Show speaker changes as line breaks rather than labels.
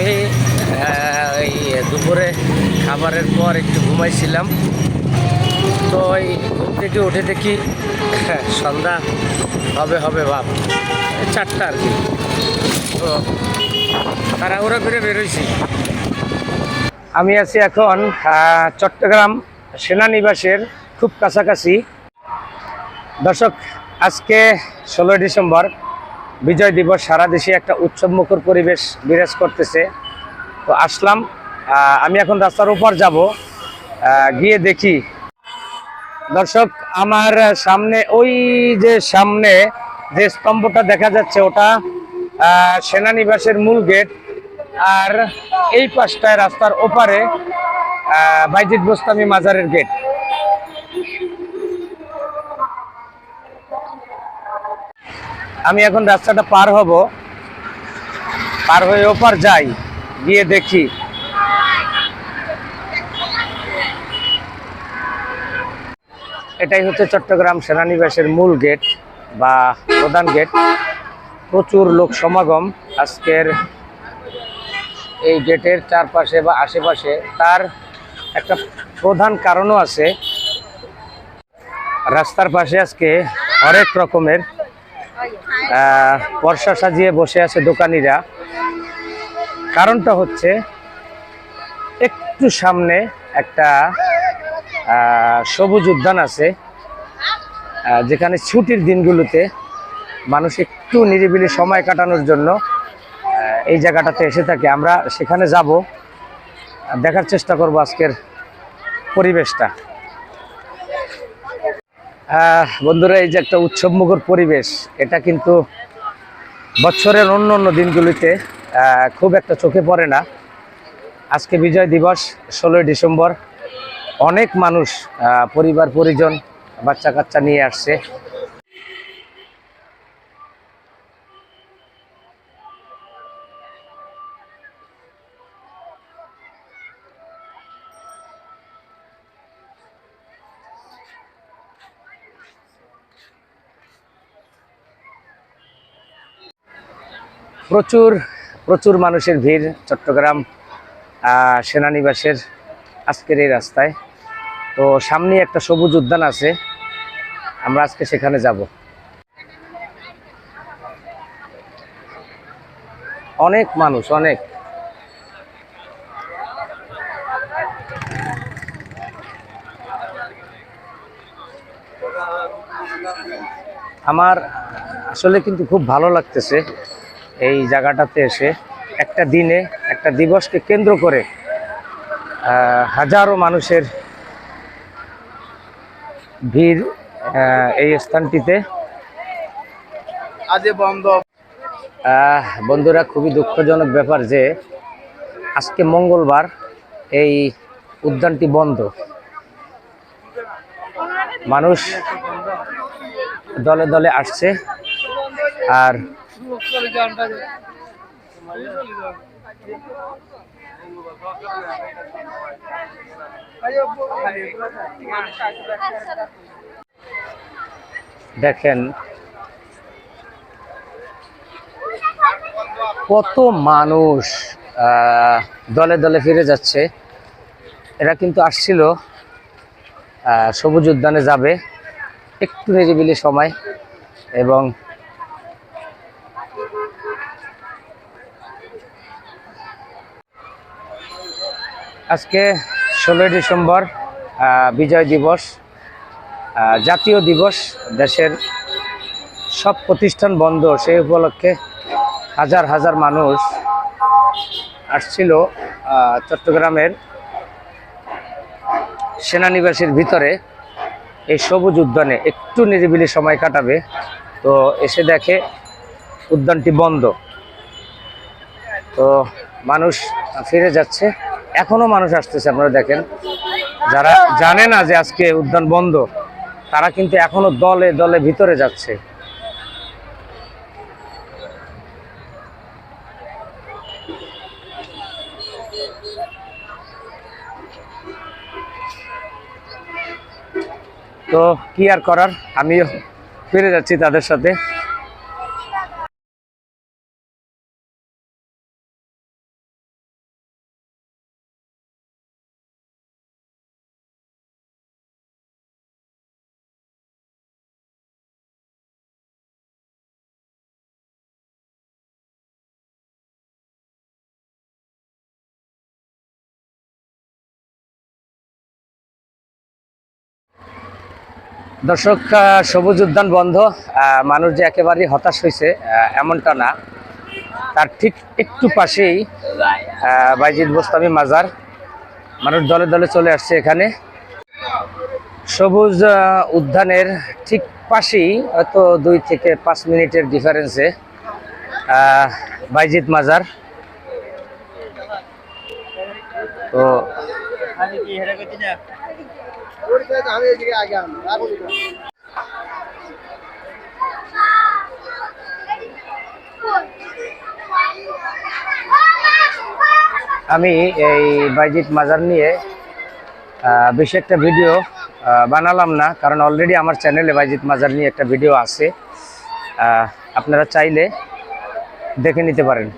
আমি আহ, এই দুপুরে খাবারের পর একটু ঘুমাইছিলাম। তো ওই ঘুম থেকে উঠে দেখি সন্ধ্যা হবে হবে ভাব চারটা আর কি। তো তাড়াহুড়ো করে বেরোইছি। আমি আছি এখন চট্টগ্রাম সেনানিবাসের খুব কাছাকাছি। দর্শক আজকে ষোলোই ডিসেম্বর বিজয় দিবস সারা দেশে একটা উৎসব মুখর পরিবেশ বিরাজ করতেছে। তো আসলাম আমি এখন রাস্তার উপর যাব গিয়ে দেখি। দর্শক আমার সামনে ওই যে সামনে যে স্তম্ভটা দেখা যাচ্ছে ওটা সেনানিবাসের মূল গেট। আর এই পাশটায় রাস্তার ওপারে আহ, বাইজিদ বোস্তামি মাজারের গেট। আমি এখন রাস্তাটা পার হব। পার হয়ে ওপার যাই, গিয়ে দেখি। এটাই হচ্ছে চট্টগ্রাম সেনানিবাসের মূল গেট বা প্রধান গেট। প্রচুর লোক সমাগম আজকের এই গেটের চারপাশে বা আশেপাশে। তার একটা প্রধান কারণও আছে। রাস্তার পাশে আজকে হরেক রকমের বর্ষা সাজিয়ে বসে আছে দোকানিরা। কারণটা হচ্ছে একটু সামনে একটা সবুজ উদ্যান আছে যেখানে ছুটির দিনগুলোতে মানুষ একটু নিরিবিলি সময় কাটানোর জন্য এই জায়গাটাতে এসে থাকে। আমরা সেখানে যাব, দেখার চেষ্টা করব আজকের পরিবেশটা। বন্ধুরা, এই যে একটা উৎসবমুখর পরিবেশ, এটা কিন্তু বছরের অন্য অন্য দিনগুলিতে খুব একটা চোখে পড়ে না। আজকে বিজয় দিবস, ষোলোই ডিসেম্বর। অনেক মানুষ পরিবার, পরিজন বাচ্চা কাচ্চা নিয়ে আসছে। প্রচুর প্রচুর মানুষের ভিড় চট্টগ্রাম সেনানিবাসের আজকের এই রাস্তায়। তো সামনে একটা সবুজ উদ্যান আছে, আমরা আজকে সেখানে যাব। অনেক মানুষ, অনেক। আমার আসলে কিন্তু খুব ভালো লাগতেছে এই জায়গাটাতে এসে একটা দিনে একটা দিবসকে কেন্দ্র করে হাজারো মানুষের ভিড় এই স্থানটিতে।
আজ বন্ধ।
বন্ধুরা খুবই দুঃখজনক ব্যাপার যে আজকে মঙ্গলবার এই উদ্যানটি বন্ধ। মানুষ দলে দলে আসছে আর দেখেন কত মানুষ দলে দলে ফিরে যাচ্ছে। এরা কিন্তু আসছিল সবুজ উদ্যানে যাবে, একটু নিরিবিলি সময়, এবং আজকে ষোলোই ডিসেম্বর বিজয় দিবস জাতীয় দিবস, দেশের সব প্রতিষ্ঠান বন্ধ, সেই উপলক্ষে হাজার হাজার মানুষ আসছিল চট্টগ্রামের সেনানিবাসের ভিতরে এই সবুজ উদ্যানে। একটু নিরিবিলি সময় কাটাবে, তো এসে দেখে উদ্যানটি বন্ধ। তো মানুষ ফিরে যাচ্ছে। এখনও মানুষ আসতেছে, আপনারা দেখেন। যারা জানে না যে আজকে উদ্যান বন্ধ, তারা কিন্তু এখনও দলে দলে ভিতরে যাচ্ছে। তো কি আর করার? আমিও ফিরে যাচ্ছি তাদের সাথে। দর্শক সবুজ উদ্যান বন্ধ। মানুষ যে একেবারেই হতাশ হয়েছে এমনটা না। তার ঠিক একটু পাশেই বাইজিদ বোস্তামি মাজার। মানুষ দলে দলে চলে আসছে এখানে। সবুজ উদ্যানের ঠিক পাশেই, হয়তো দুই থেকে পাঁচ মিনিটের ডিফারেন্সে বাইজিদ মাজার। তো আমি এই বাইজিৎ মাজার নিয়ে বেশি একটা ভিডিও বানালাম না, কারণ অলরেডি আমার চ্যানেলে বাইজিৎ মাজার নিয়ে একটা ভিডিও আছে। আপনারা চাইলে দেখে নিতে পারেন।